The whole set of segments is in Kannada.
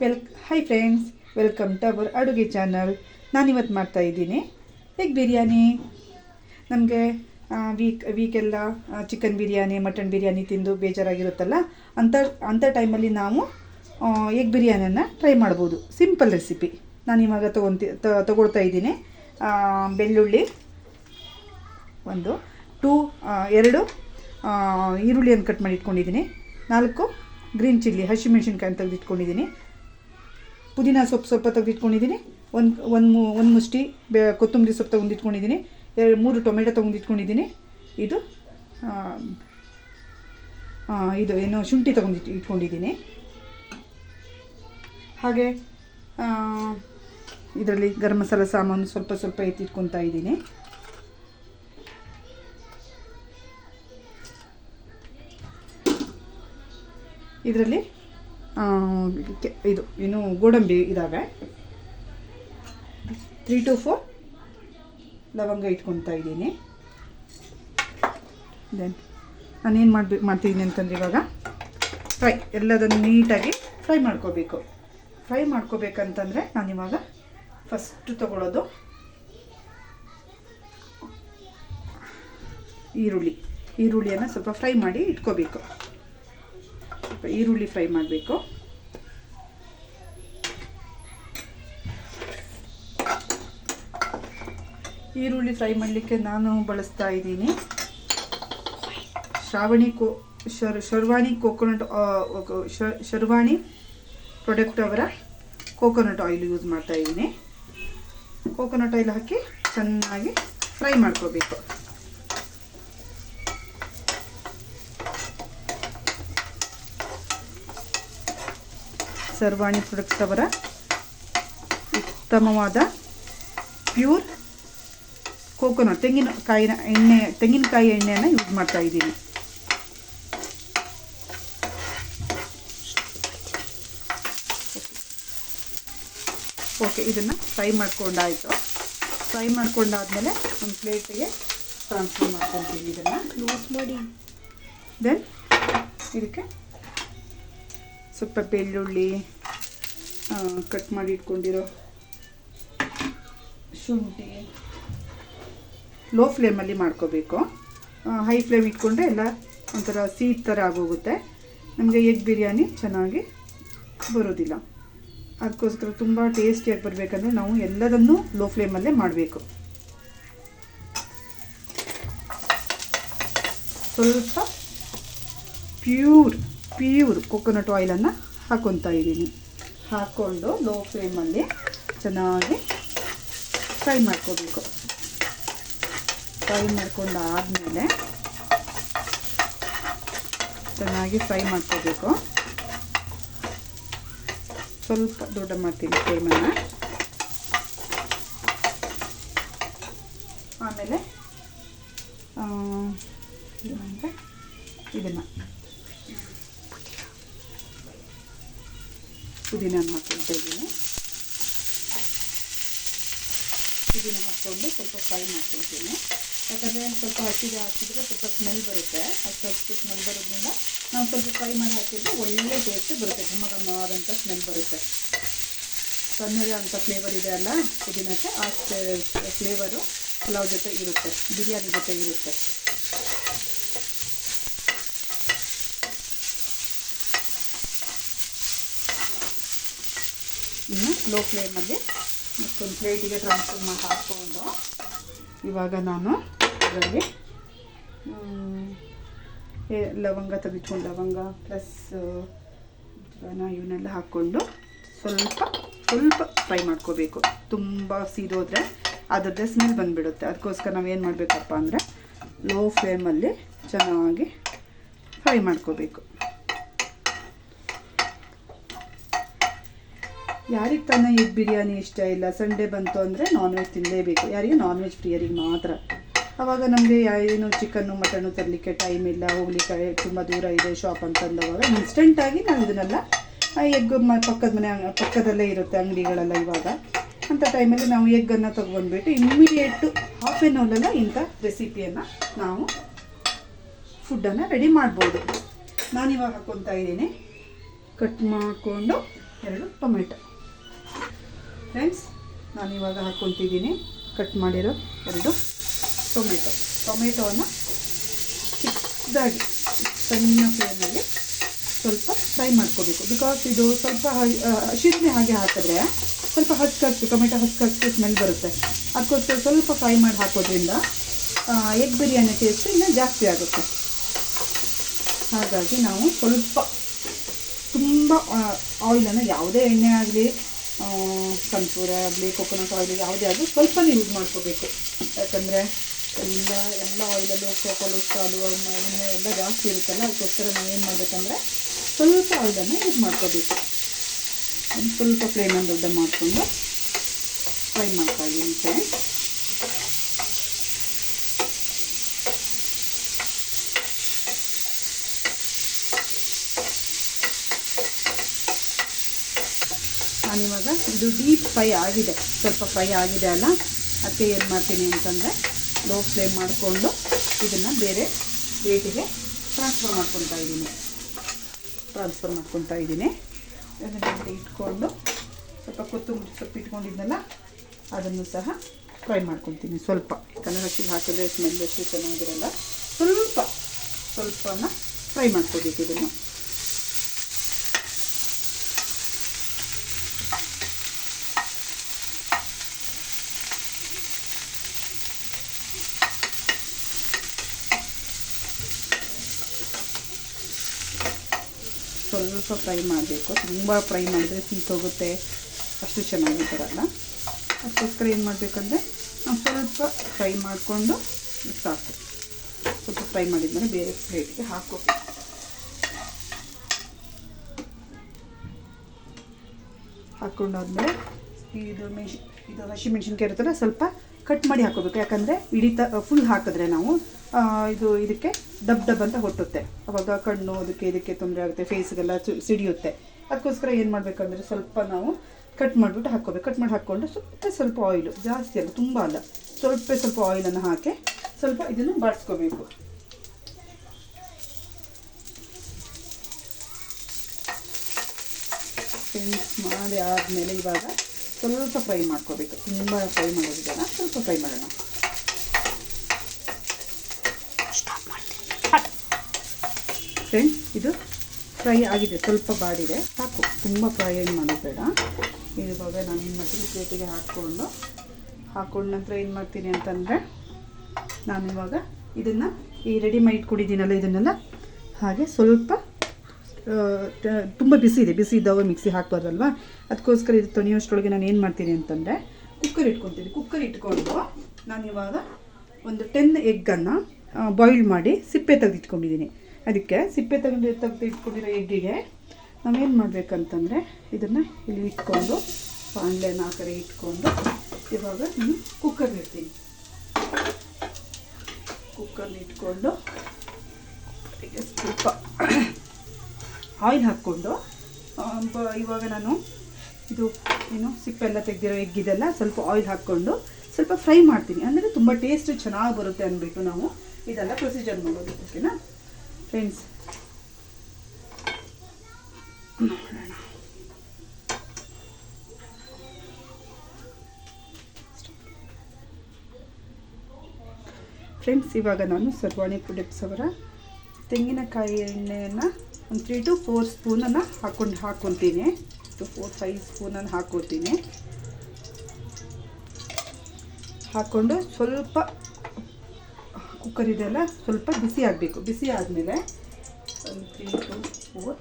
Well hi friends welcome to our ಅಡುಗೆ ಚಾನಲ್ ನಾನಿವತ್ತು ಮಾಡ್ತಾ ಇದ್ದೀನಿ. ಎಗ್ ಬಿರಿಯಾನಿ ನಮಗೆ ವೀಕ್ ವೀಕೆಲ್ಲ ಚಿಕನ್ ಬಿರಿಯಾನಿ ಮಟನ್ ಬಿರಿಯಾನಿ ತಿಂದು ಬೇಜಾರಾಗಿರುತ್ತಲ್ಲ ಅಂಥ ಅಂಥ ಟೈಮಲ್ಲಿ ನಾವು ಎಗ್ ಬಿರಿಯಾನಿಯನ್ನು ಟ್ರೈ ಮಾಡ್ಬೋದು. ಸಿಂಪಲ್ ರೆಸಿಪಿ ನಾನು ಇವಾಗ ತೊಗೊತಿ ತಗೊಳ್ತಾ ಇದ್ದೀನಿ. ಬೆಳ್ಳುಳ್ಳಿ, ಒಂದು, ಟೂ ಎರಡು ಈರುಳ್ಳಿಯನ್ನು ಕಟ್ ಮಾಡಿ ಇಟ್ಕೊಂಡಿದ್ದೀನಿ. ನಾಲ್ಕು ಗ್ರೀನ್ ಚಿಲ್ಲಿ ಹಸಿಮೆಣ್ಸಿನ್ಕಾಯಿ ತೆಗೆದಿಟ್ಕೊಂಡಿದ್ದೀನಿ. ಪುದೀನ ಸೊಪ್ಪು ಸ್ವಲ್ಪ ತೆಗೆದಿಟ್ಕೊಂಡಿದ್ದೀನಿ. ಒಂದು ಒಂದು ಒಂದು ಮುಷ್ಟಿ ಬೇ, ಕೊತ್ತಂಬರಿ ಸೊಪ್ಪು ತೊಗೊಂಡಿಟ್ಕೊಂಡಿದ್ದೀನಿ. ಎರಡು, ಮೂರು ಟೊಮೆಟೊ ತೊಗೊಂಡಿಟ್ಕೊಂಡಿದ್ದೀನಿ. ಇದು ಇದು ಏನು, ಶುಂಠಿ ತೊಗೊಂಡಿಟ್ಟು, ಇಟ್ಕೊಂಡಿದ್ದೀನಿ. ಹಾಗೆ ಇದರಲ್ಲಿ ಗರಂ ಮಸಾಲ ಸಾಮಾನು ಸ್ವಲ್ಪ ಸ್ವಲ್ಪ ಎತ್ತಿಟ್ಕೊತಾ ಇದ್ದೀನಿ. ಇದರಲ್ಲಿ ಇದು ಏನು ಗೋಡಂಬಿ ಇದ್ದಾವೆ ತ್ರೀ ಟು ಫೋರ್ ಲವಂಗ ಇಟ್ಕೊತಾ ಇದ್ದೀನಿ. ದೆನ್ ನಾನೇನು ಮಾಡ್ಬೇಕು ಮಾಡ್ತಿದ್ದೀನಿ ಅಂತಂದ್ರೆ ಇವಾಗ ಫ್ರೈ, ಎಲ್ಲದನ್ನು ನೀಟಾಗಿ ಫ್ರೈ ಮಾಡ್ಕೋಬೇಕು. ಫ್ರೈ ಮಾಡ್ಕೋಬೇಕಂತಂದರೆ ನಾನಿವಾಗ ಫಸ್ಟ್ ತಗೊಳ್ಳೋದು ಈರುಳ್ಳಿ. ಈರುಳ್ಳಿಯನ್ನು ಸ್ವಲ್ಪ ಫ್ರೈ ಮಾಡಿ ಇಟ್ಕೋಬೇಕು. ಈರುಳ್ಳಿ ಫ್ರೈ ಮಾಡಬೇಕು. ಈರುಳ್ಳಿ ಫ್ರೈ ಮಾಡಲಿಕ್ಕೆ ನಾನು ಬಳಸ್ತಾ ಇದ್ದೀನಿ. ಶ್ರಾವಣಿ ಕೋ, ಶರ್, ಶರ್ವಾಣಿ ಕೋಕೋನಟ್ ಶರ್ವಾಣಿ ಪ್ರಾಡಕ್ಟ್ ಅವರ ಕೋಕೋನಟ್ ಆಯಿಲ್ ಯೂಸ್ ಮಾಡ್ತಾ ಇದ್ದೀನಿ. ಕೋಕೋನಟ್ ಆಯಿಲ್ ಹಾಕಿ ಚೆನ್ನಾಗಿ ಫ್ರೈ ಮಾಡ್ಕೋಬೇಕು. ಸರ್ವಾಣಿ ಪ್ರಾಡಕ್ಟ್ಸ್ ಅವರ ಉತ್ತಮವಾದ ಪ್ಯೂರ್ ಕೋಕೋನಟ್ ತೆಂಗಿನಕಾಯಿನ ಎಣ್ಣೆ ತೆಂಗಿನಕಾಯಿ ಎಣ್ಣೆಯನ್ನು ಯೂಸ್ ಮಾಡ್ತಾ ಇದ್ದೀನಿ. ಓಕೆ ಇದನ್ನು ಫ್ರೈ ಮಾಡ್ಕೊಂಡಾಯಿತು. ಫ್ರೈ ಮಾಡ್ಕೊಂಡಾದ್ಮೇಲೆ ಒಂದು ಪ್ಲೇಟಿಗೆ ಟ್ರಾನ್ಸ್ಫರ್ ಮಾಡ್ಕೊತೀವಿ ಇದನ್ನು. ಕ್ಲೋಸ್ ಮಾಡಿ ದೆನ್ ಇದಕ್ಕೆ ಸ್ವಲ್ಪ ಬೆಳ್ಳುಳ್ಳಿ ಕಟ್ ಮಾಡಿ ಇಟ್ಕೊಂಡಿರೋ ಶುಂಠಿ. ಲೋ ಫ್ಲೇಮಲ್ಲಿ ಮಾಡ್ಕೋಬೇಕು. ಹೈ ಫ್ಲೇಮ್ ಇಟ್ಕೊಂಡ್ರೆ ಎಲ್ಲ ಒಂಥರ ಸೀಟ್ ಥರ ಆಗೋಗುತ್ತೆ. ನಮಗೆ ಎಗ್ ಬಿರಿಯಾನಿ ಚೆನ್ನಾಗಿ ಬರೋದಿಲ್ಲ. ಅದಕ್ಕೋಸ್ಕರ ತುಂಬ ಟೇಸ್ಟಿಯಾಗಿ ಬರಬೇಕಂದ್ರೆ ನಾವು ಎಲ್ಲದನ್ನೂ ಲೋ ಫ್ಲೇಮಲ್ಲೇ ಮಾಡಬೇಕು. ಸ್ವಲ್ಪ ಪ್ಯೂರ್ ಪ್ಯೂರ್ ಕೊಕೊನಟ್ ಆಯಿಲನ್ನು ಹಾಕೊತಾ ಇದ್ದೀನಿ. ಹಾಕ್ಕೊಂಡು ಲೋ ಫ್ಲೇಮಲ್ಲಿ ಚೆನ್ನಾಗಿ ಫ್ರೈ ಮಾಡ್ಕೋಬೇಕು. ಫ್ರೈ ಮಾಡ್ಕೊಂಡು ಆದಮೇಲೆ ಚೆನ್ನಾಗಿ ಫ್ರೈ ಮಾಡ್ಕೋಬೇಕು. ಸ್ವಲ್ಪ ದೊಡ್ಡ ಮಾಡ್ತೀನಿ ಫ್ಲೇಮನ್ನು ಪುದೀನ ಹಾಕ್ಕೊಳ್ತಾ ಇದ್ದೀನಿ. ಪುದೀನ ಹಾಕ್ಕೊಂಡು ಸ್ವಲ್ಪ ಫ್ರೈ ಮಾಡ್ಕೊಳ್ತೀನಿ. ಯಾಕಂದರೆ ಸ್ವಲ್ಪ ಹಸಿಗೆ ಹಾಕಿದರೆ ಸ್ವಲ್ಪ ಸ್ಮೆಲ್ ಬರುತ್ತೆ. ಅದು ಸ್ವಲ್ಪ ಸ್ಮೆಲ್ ಬರೋದ್ರಿಂದ ನಾವು ಸ್ವಲ್ಪ ಫ್ರೈ ಮಾಡಿ ಹಾಕಿದರೆ ಒಳ್ಳೆ ಟೇಸ್ಟ್ ಬರುತ್ತೆ. ಘಮ ಘಮ ಆದಂಥ ಸ್ಮೆಲ್ ಬರುತ್ತೆ. ತನ್ನದೇ ಅಂಥ ಫ್ಲೇವರ್ ಇದೆ ಅಲ್ಲ? ಪುದೀನಕ್ಕೆ ಆ ಫ್ಲೇವರು ಪಲಾವ್ ಜೊತೆ ಇರುತ್ತೆ. ಬಿರಿಯಾನಿ ಜೊತೆ ಇರುತ್ತೆ. ಇನ್ನು ಲೋ ಫ್ಲೇಮಲ್ಲಿ ಮತ್ತೊಂದು ಪ್ಲೇಟಿಗೆ ಟ್ರಾನ್ಸ್ಫರ್ ಮಾಡಿ ಹಾಕ್ಕೊಂಡು. ಇವಾಗ ನಾನು ಅದರಲ್ಲಿ ಲವಂಗ ತೆಗೆದುಕೊಂಡು, ಲವಂಗ ಪ್ಲಸ್ ಇವನ್ನೆಲ್ಲ ಹಾಕ್ಕೊಂಡು ಸ್ವಲ್ಪ ಸ್ವಲ್ಪ ಫ್ರೈ ಮಾಡ್ಕೋಬೇಕು. ತುಂಬ ಸೀದೋದ್ರೆ ಅದರದ್ದೇ ಸ್ಮೆಲ್ ಬಂದುಬಿಡುತ್ತೆ. ಅದಕ್ಕೋಸ್ಕರ ನಾವೇನು ಮಾಡಬೇಕಪ್ಪ ಅಂದರೆ ಲೋ ಫ್ಲೇಮಲ್ಲಿ ಚೆನ್ನಾಗಿ ಫ್ರೈ ಮಾಡ್ಕೋಬೇಕು. ಯಾರಿಗೆ ತಾನೇ ಎಗ್ ಬಿರಿಯಾನಿ ಇಷ್ಟ ಇಲ್ಲ? ಸಂಡೇ ಬಂತು ಅಂದರೆ ನಾನ್ ವೆಜ್ ತಿನ್ನಲೇಬೇಕು ಯಾರಿಗೆ ನಾನ್ ವೆಜ್ ಪ್ರಿಯರಿಗೆ ಮಾತ್ರ. ಅವಾಗ ನಮಗೆ ಏನು ಚಿಕನ್ನು ಮಟನ್ನು ತರಲಿಕ್ಕೆ ಟೈಮ್ ಇಲ್ಲ. ಹೋಗ್ಲಿಕ್ಕೆ ತುಂಬ ದೂರ ಇದೆ ಶಾಪ್ ಅಂತಂದವಾಗ ಇನ್ಸ್ಟೆಂಟಾಗಿ ನಾವು ಇದನ್ನೆಲ್ಲ ಎಗ್ ಮ ಪಕ್ಕದ ಮನೆ ಪಕ್ಕದಲ್ಲೇ ಇರುತ್ತೆ ಅಂಗಡಿಗಳೆಲ್ಲ ಇವಾಗ. ಅಂಥ ಟೈಮಲ್ಲಿ ನಾವು ಎಗ್ಗನ್ನು ತೊಗೊಂಡ್ಬಿಟ್ಟು ಇಮ್ಮಿಡಿಯೇಟು ಹಾಫ್ ಆನ್ ಅವರಲ್ಲ ಇಂಥ ರೆಸಿಪಿಯನ್ನು ನಾವು ಫುಡ್ಡನ್ನು ರೆಡಿ ಮಾಡ್ಬೋದು. ನಾನಿವಾಗ ಹಾಕ್ಕೊತಾ ಇದ್ದೀನಿ. ಕಟ್ ಮಾಡಿಕೊಂಡು ಎರಡು ಟೊಮೆಟೊ. ಫ್ರೆಂಡ್ಸ್, ನಾನು ಇವಾಗ ಹಾಕ್ಕೊಳ್ತಿದ್ದೀನಿ ಕಟ್ ಮಾಡಿರೋ ಎರಡು ಟೊಮೆಟೊ. ಟೊಮೆಟೊವನ್ನು ಚಿಕ್ಕದಾಗಿ, ಸಣ್ಣ ಫ್ಲೇಮಲ್ಲಿ ಸ್ವಲ್ಪ ಫ್ರೈ ಮಾಡ್ಕೋಬೇಕು. ಬಿಕಾಸ್ ಇದು ಸ್ವಲ್ಪ ಹಸಿರನೆ ಹಾಗೆ ಹಾಕಿದ್ರೆ ಸ್ವಲ್ಪ ಹಸ್ಕಾಕ್ತು ಟೊಮೆಟೊ ಹಸ್ಕಾಕ್ತು ಸ್ಮೆಲ್ ಬರುತ್ತೆ. ಅದಕ್ಕೋಸ್ಕರ ಸ್ವಲ್ಪ ಫ್ರೈ ಮಾಡಿ ಹಾಕೋದ್ರಿಂದ ಎಗ್ ಬಿರಿಯಾನಿ ಟೇಸ್ಟ್ ಇನ್ನೂ ಜಾಸ್ತಿ ಆಗುತ್ತೆ. ಹಾಗಾಗಿ ನಾವು ಸ್ವಲ್ಪ, ತುಂಬ ಆಯಿಲನ್ನು ಯಾವುದೇ ಎಣ್ಣೆ ಆಗಲಿ ಸನ್ಫ್ಲವರ್ ಆಗಲಿ ಕೊಕೊನಟ್ ಆಯಿಲ್ ಯಾವುದೇ ಆದರೂ ಸ್ವಲ್ಪನೇ ಯೂಸ್ ಮಾಡ್ಕೋಬೇಕು. ಯಾಕಂದರೆ ಎಲ್ಲ ಎಲ್ಲ ಆಯಿಲಲ್ಲೂ ಕೊಕೊಲೆಸ್ಟ್ರಾಲು ಎಣ್ಣೆ ಎಲ್ಲ ಜಾಸ್ತಿ ಇರುತ್ತಲ್ಲ, ಅದಕ್ಕೋಸ್ಕರ ನಾವು ಏನು ಮಾಡಬೇಕಂದ್ರೆ ಸ್ವಲ್ಪ ಆಯಿಲನ್ನು ಯೂಸ್ ಮಾಡ್ಕೋಬೇಕು. ಒಂದು ಸ್ವಲ್ಪ ಫ್ಲೇಮನ್ನು ದೊಡ್ಡ ಮಾಡಿಕೊಂಡು ಫ್ರೈ ಮಾಡ್ತಾಯಿದ್ದೀನಿ ಫ್ರೆಂಡ್ಸ್ ನಾನಿವಾಗ ಇದು ಡೀಪ್ ಫ್ರೈ ಆಗಿದೆ. ಸ್ವಲ್ಪ ಫ್ರೈ ಆಗಿದೆ ಅಲ್ಲ? ಅದಕ್ಕೆ ಏನು ಮಾಡ್ತೀನಿ ಅಂತಂದರೆ ಲೋ ಫ್ಲೇಮ್ ಮಾಡಿಕೊಂಡು ಇದನ್ನು ಬೇರೆ ಪ್ಲೇಟಿಗೆ ಟ್ರಾನ್ಸ್ಫರ್ ಮಾಡ್ಕೊತಾ ಇದ್ದೀನಿ. ಟ್ರಾನ್ಸ್ಫರ್ ಮಾಡ್ಕೊತಾ ಇದ್ದೀನಿ. ಅದನ್ನು ಇಟ್ಕೊಂಡು ಸ್ವಲ್ಪ ಕೊತ್ತಂಬರಿ ಸೊಪ್ಪು ಇಟ್ಕೊಂಡಿದ್ನಲ್ಲ ಅದನ್ನು ಸಹ ಫ್ರೈ ಮಾಡ್ಕೊತೀನಿ ಸ್ವಲ್ಪ. ಯಾಕಂದರೆ ಹಸಿಗೆ ಹಾಕಿದ್ರೆ ಸ್ಮೆಲ್ ಅಷ್ಟು ಚೆನ್ನಾಗಿರಲ್ಲ. ಸ್ವಲ್ಪ ಸ್ವಲ್ಪನ ಫ್ರೈ ಮಾಡ್ಕೋಬೇಕು ಇದನ್ನು. ಸ್ವಲ್ಪ ಫ್ರೈ ಮಾಡಬೇಕು. ತುಂಬ ಫ್ರೈ ಮಾಡಿದ್ರೆ ಸೀತೋಗುತ್ತೆ ಅಷ್ಟು ಚೆನ್ನಾಗಿ ಬರಲ್ಲ ಅದಕ್ಕೋಸ್ಕರ ಏನು ಮಾಡಬೇಕಂದ್ರೆ ನಾವು ಸ್ವಲ್ಪ ಫ್ರೈ ಮಾಡಿಕೊಂಡು ಸಾಕು. ಸ್ವಲ್ಪ ಫ್ರೈ ಮಾಡಿದ್ಮೇಲೆ ಬೇರೆ ಪ್ಲೇಟಿಗೆ ಹಾಕೋಬೇಕು ಹಾಕ್ಕೊಂಡಾದ್ಮೇಲೆ ಇದು ಮೆಣಸಿ, ಇದು ಹಸಿಮೆಣ್ಸಿನ್ಕಾಯಿ ಇರುತ್ತಲ್ಲ, ಸ್ವಲ್ಪ ಕಟ್ ಮಾಡಿ ಹಾಕೋಬೇಕು ಯಾಕಂದರೆ ಇಡೀ ಫುಲ್ ಹಾಕಿದ್ರೆ ನಾವು ಇದು ಇದಕ್ಕೆ ಡಬ್ ಡಬ್ ಅಂತ ಹೊಟ್ಟುತ್ತೆ. ಅವಾಗ ಕಣ್ಣು, ಅದಕ್ಕೆ ಇದಕ್ಕೆ ತೊಂದರೆ ಆಗುತ್ತೆ ಫೇಸ್ಗೆಲ್ಲ ಸಿಡಿಯುತ್ತೆ. ಅದಕ್ಕೋಸ್ಕರ ಏನು ಮಾಡಬೇಕಂದ್ರೆ ಸ್ವಲ್ಪ ನಾವು ಕಟ್ ಮಾಡಿಬಿಟ್ಟು ಹಾಕ್ಕೋಬೇಕು. ಕಟ್ ಮಾಡಿ ಹಾಕ್ಕೊಂಡು ಸ್ವಲ್ಪ ಸ್ವಲ್ಪ ಆಯಿಲು ಜಾಸ್ತಿ ಅಲ್ಲ, ತುಂಬ ಅಲ್ಲ. ಸ್ವಲ್ಪ ಸ್ವಲ್ಪ ಆಯಿಲನ್ನು ಹಾಕಿ ಸ್ವಲ್ಪ ಇದನ್ನು ಬಾಡಿಸ್ಕೋಬೇಕು ಮಾಡಿ ಆದಮೇಲೆ ಇವಾಗ ಸ್ವಲ್ಪ ಫ್ರೈ ಮಾಡ್ಕೋಬೇಕು. ತುಂಬ ಫ್ರೈ ಮಾಡೋದಿದೆ ಸ್ವಲ್ಪ ಫ್ರೈ ಮಾಡೋಣ. ಫ್ರೆಂಡ್ಸ್ ಇದು ಫ್ರೈ ಆಗಿದೆ. ಸ್ವಲ್ಪ ಬಾಡಿದೆ. ಸಾಕು. ತುಂಬ ಫ್ರೈ ಏನು ಮಾಡೋದು ಬೇಡ ಇವಾಗ ನಾನು ಏನು ಮಾಡ್ತೀನಿ? ಪ್ಲೇಟಿಗೆ ಹಾಕ್ಕೊಂಡು ಹಾಕ್ಕೊಂಡ ನಂತರ ಏನು ಮಾಡ್ತೀನಿ ಅಂತಂದರೆ ನಾನು ಇವಾಗ ಇದನ್ನು ಈ ರೆಡಿ ಮಾಡಿ ಇಟ್ಕೊಂಡಿದ್ದೀನಲ್ಲ ಇದನ್ನೆಲ್ಲ ಹಾಗೆ ಸ್ವಲ್ಪ ತುಂಬ ಬಿಸಿ ಇದೆ. ಬಿಸಿ ಇದ್ದಾವೆ ಮಿಕ್ಸಿ ಹಾಕ್ಬಾರ್ದಲ್ವ? ಅದಕ್ಕೋಸ್ಕರ ಇದು ತೊನೆಯೋಷ್ಟರೊಳಗೆ ನಾನು ಏನು ಮಾಡ್ತೀನಿ ಅಂತಂದರೆ ಕುಕ್ಕರ್ ಇಟ್ಕೊತೀನಿ. ಕುಕ್ಕರ್ ಇಟ್ಕೊಂಡು ಇವಾಗ ಒಂದು ಟೆನ್ ಎಗ್ಗನ್ನು ಬಾಯ್ಲ್ ಮಾಡಿ ಸಿಪ್ಪೆ ತೆಗೆದಿಟ್ಕೊಂಡಿದ್ದೀನಿ. ಅದಕ್ಕೆ ಸಿಪ್ಪೆ ತಗೊಂಡು ತೆಗೆದು ಇಟ್ಕೊಂಡಿರೋ ಎಗ್ಗಿಗೆ ನಾವೇನು ಮಾಡಬೇಕಂತಂದರೆ ಇದನ್ನು ಇಲ್ಲಿ ಇಟ್ಕೊಂಡು, ಬಾಣಲೆನ ಆ ಕಡೆ ಇಟ್ಕೊಂಡು ಇವಾಗ ನಾನು ಕುಕ್ಕರ್ ಇಡ್ತೀನಿ. ಕುಕ್ಕರ್ನ ಇಟ್ಕೊಂಡು ಸ್ವಲ್ಪ ಆಯಿಲ್ ಹಾಕ್ಕೊಂಡು ಇವಾಗ ನಾನು ಇದು ಏನು ಸಿಪ್ಪೆಲ್ಲ ತೆಗೆದಿರೋ ಎಗ್ಗಿದೆಲ್ಲ ಸ್ವಲ್ಪ ಆಯಿಲ್ ಹಾಕ್ಕೊಂಡು ಸ್ವಲ್ಪ ಫ್ರೈ ಮಾಡ್ತೀನಿ. ಅಂದರೆ ತುಂಬ ಟೇಸ್ಟ್ ಚೆನ್ನಾಗಿ ಬರುತ್ತೆ ಅಂದ್ಬಿಟ್ಟು ನಾವು ಇದೆಲ್ಲ ಪ್ರೊಸೀಜರ್ ಮಾಡೋದು. ಓಕೆನಾ ಫ್ರೆಂಡ್ಸ್ ಫ್ರೆಂಡ್ಸ್ ಇವಾಗ ನಾನು ಸರ್ವಾಣಿ ಪ್ರೊಡಕ್ಟ್ಸ್ ಅವರ ತೆಂಗಿನಕಾಯಿ ಎಣ್ಣೆಯನ್ನು ಒಂದು ತ್ರೀ ಟು ಫೋರ್ ಸ್ಪೂನನ್ನು ಹಾಕೊಂಡು ಹಾಕ್ಕೊತೀನಿ ಟು ಫೋರ್ ಫೈವ್ ಸ್ಪೂನನ್ನು ಹಾಕ್ಕೊತೀನಿ ಹಾಕ್ಕೊಂಡು ಸ್ವಲ್ಪ ಕುಕ್ಕರ್ ಸ್ವಲ್ಪ ಬಿಸಿ ಆಗಬೇಕು. ಬಿಸಿ ಆದಮೇಲೆ ಒಂದು ತ್ರೀ ಟು ಫೋರ್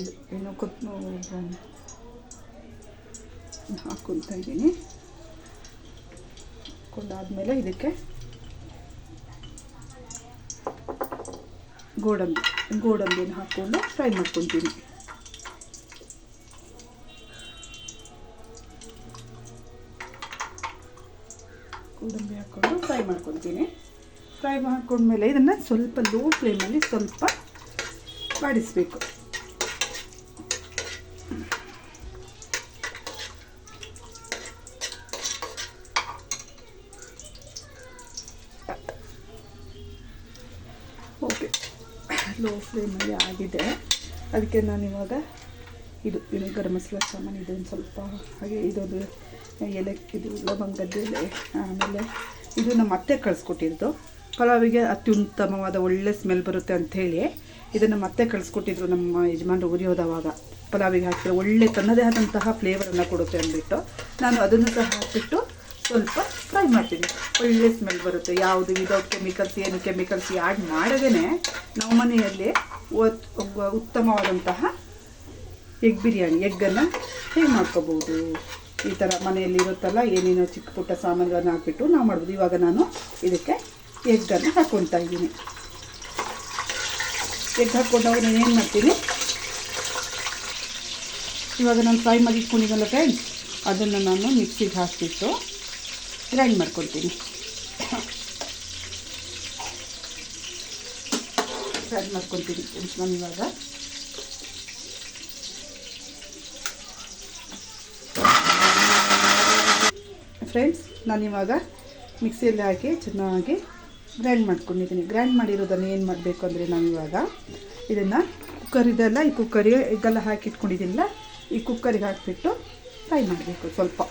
ಇದು ಏನು ಕೊತ್ ಹಾಕ್ಕೊತಾ ಇದ್ದೀನಿ. ಹಾಕ್ಕೊಂಡಾದ್ಮೇಲೆ ಇದಕ್ಕೆ ಗೋಡಂಬಿ ಗೋಡಂಬಿನ ಹಾಕ್ಕೊಂಡು ಫ್ರೈ ಮಾಡ್ಕೊತೀನಿ ಗೋಡಂಬಿ ಹಾಕ್ಕೊಂಡು ಫ್ರೈ ಮಾಡ್ಕೊತೀನಿ ಫ್ರೈ ಮಾಡ್ಕೊಂಡ್ಮೇಲೆ ಇದನ್ನು ಸ್ವಲ್ಪ ಲೋ ಫ್ಲೇಮಲ್ಲಿ ಸ್ವಲ್ಪ ಬಾಡಿಸ್ಬೇಕು. ಓಕೆ ಲೋ ಫ್ಲೇಮಲ್ಲಿ ಆಗಿದೆ. ಅದಕ್ಕೆ ನಾನು ಇವಾಗ ಇದು ಇದು ಗರಂ ಮಸಾಲ ಸಾಮಾನು ಇದೊಂದು ಸ್ವಲ್ಪ ಹಾಗೆ ಇದೊಂದು ಎಲೆ, ಇದು ಲವಂಗದ ಎಲೆ, ಆಮೇಲೆ ಇದು ನಮ್ಮ ಅತ್ತೆ ಕಳಿಸ್ಕೊಟ್ಟಿದ್ದು. ಪಲಾವಿಗೆ ಅತ್ಯುತ್ತಮವಾದ ಒಳ್ಳೆ ಸ್ಮೆಲ್ ಬರುತ್ತೆ ಅಂಥೇಳಿ ಇದನ್ನು ಮತ್ತೆ ಕಳಿಸ್ಕೊಟ್ಟಿದ್ರು ನಮ್ಮ ಯಜಮಾನರು ಉರಿ ಹೋದವಾಗ ಪಲಾವಿಗೆ ಹಾಕಿದ್ರೆ ಒಳ್ಳೆ ತನ್ನದೇ ಆದಂತಹ ಫ್ಲೇವರನ್ನು ಕೊಡುತ್ತೆ ಅಂದ್ಬಿಟ್ಟು ನಾನು ಅದನ್ನು ಸಹ ಹಾಕಿಬಿಟ್ಟು ಸ್ವಲ್ಪ ಫ್ರೈ ಮಾಡ್ತೀನಿ. ಒಳ್ಳೆ ಸ್ಮೆಲ್ ಬರುತ್ತೆ. ಯಾವುದು ವಿದೌಟ್ ಕೆಮಿಕಲ್ಸ್ ಏನು ಕೆಮಿಕಲ್ಸ್ ಆ್ಯಡ್ ಮಾಡದೇ ನಾವು ಮನೆಯಲ್ಲಿ ಉತ್ತಮವಾದಂತಹ ಎಗ್ ಬಿರಿಯಾನಿ ಎಗ್ಗನ್ನು ಹೇಗೆ ಮಾಡ್ಕೋಬೋದು? ಈ ಥರ ಮನೆಯಲ್ಲಿ ಇರುತ್ತಲ್ಲ, ಏನೇನೋ ಚಿಕ್ಕ ಪುಟ್ಟ ಸಾಮಾನುಗಳನ್ನು ಹಾಕ್ಬಿಟ್ಟು ನಾವು ಮಾಡ್ಬೋದು. ಇವಾಗ ನಾನು ಇದಕ್ಕೆ ಎಗ್ಗನ್ನು ಹಾಕ್ಕೊತಾ ಇದ್ದೀನಿ. ಎಗ್ ಹಾಕ್ಕೊಂಡಾಗ ನಾನು ಏನು ಮಾಡ್ತೀನಿ? ಇವಾಗ ನಾನು ಫ್ರೈ ಮಾಡಿ ಇಟ್ಕೊಂಡಿದ್ದಲ್ಲ ಫ್ರೆಂಡ್ಸ್ ಅದನ್ನು ನಾನು ಮಿಕ್ಸಿಗೆ ಹಾಕಿಬಿಟ್ಟು ಗ್ರೈಂಡ್ ಮಾಡ್ಕೊತೀನಿ ಗ್ರೈಂಡ್ ಮಾಡ್ಕೊತೀನಿ ಫ್ರೆಂಡ್ಸ್ ನಾನು ಇವಾಗ. ಫ್ರೆಂಡ್ಸ್ ನಾನಿವಾಗ ಮಿಕ್ಸಿಯಲ್ಲಿ ಹಾಕಿ ಚೆನ್ನಾಗಿ ಗ್ರೈಂಡ್ ಮಾಡ್ಕೊಂಡಿದ್ದೀನಿ. ಗ್ರೈಂಡ್ ಮಾಡಿರೋದನ್ನು ಏನು ಮಾಡಬೇಕು ಅಂದರೆ ಇವಾಗ ಇದನ್ನು ಕುಕ್ಕರ್ ಇದೆಲ್ಲ ಈ ಕುಕ್ಕರಿಗೆ ಇದೆಲ್ಲ ಹಾಕಿ ಇಟ್ಕೊಂಡಿದ್ದೀನಲ್ಲ, ಈ ಕುಕ್ಕರಿಗೆ ಹಾಕಿಬಿಟ್ಟು ಫ್ರೈ ಮಾಡಬೇಕು ಸ್ವಲ್ಪ.